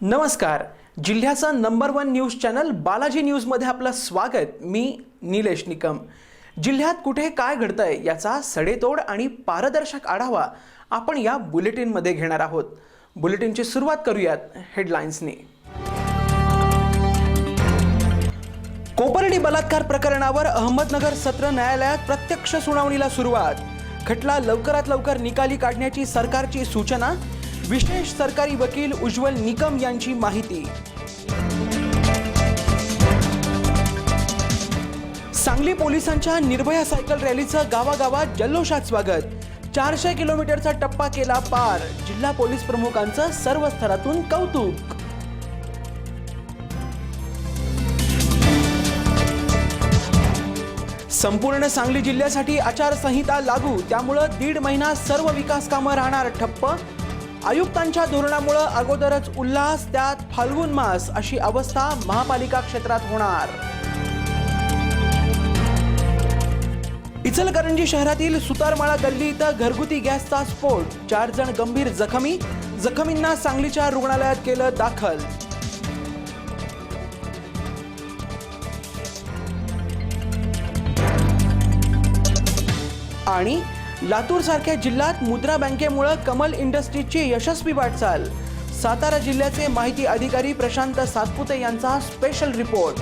नमस्कार. जिल्ह्याचा number one news channel Balaji न्यूजमध्ये आपलं स्वागत. मी निलेश निकम. जिल्ह्यात कुठे काय घडतंय याचा सडेतोड आणि पारदर्शक आढावा आपण या बुलेटिनमध्ये घेणार आहोत. बुलेटिनची सुरुवात करूयात हेडलाईन्सनी कोपर्डी बलात्कार प्रकरणावर अहमदनगर सत्र न्यायालयात प्रत्यक्ष सुनावणीला सुरुवात. खटला लवकरात लवकर निकाली काढण्याची सरकारची सूचना विशेष सरकारी वकील उज्ज्वल निकम यांची माहिती. सांगली पोलिसांच्या निर्भया सायकल रॅलीचं गावागावात जल्लोषात स्वागत. चारशे किलोमीटरचा टप्पा केला पार. जिल्हा पोलीस प्रमुखांचं सर्व स्तरातून कौतुक. संपूर्ण सांगली जिल्ह्यासाठी आचारसंहिता लागू. त्यामुळं दीड महिना सर्व विकास कामं राहणार ठप्प. आयुक्तांच्या धोरणामुळं अगोदरच उल्हास त्यात फाल्गुन मास अशी अवस्था महापालिका क्षेत्रात होणार. इचलकरंजी शहरातील सुतारमाळा गल्ली इथं घरगुती गॅसचा स्फोट. चार जण गंभीर जखमी. जखमींना सांगलीच्या रुग्णालयात केलं दाखल. आणि लातूर सारख्या जिल्ह्यात मुद्रा बँकेमुळे कमल इंडस्ट्रीजची यशस्वी वाटचाल. सातारा जिल्ह्याचे माहिती अधिकारी प्रशांत सातपुते यांचा स्पेशल रिपोर्ट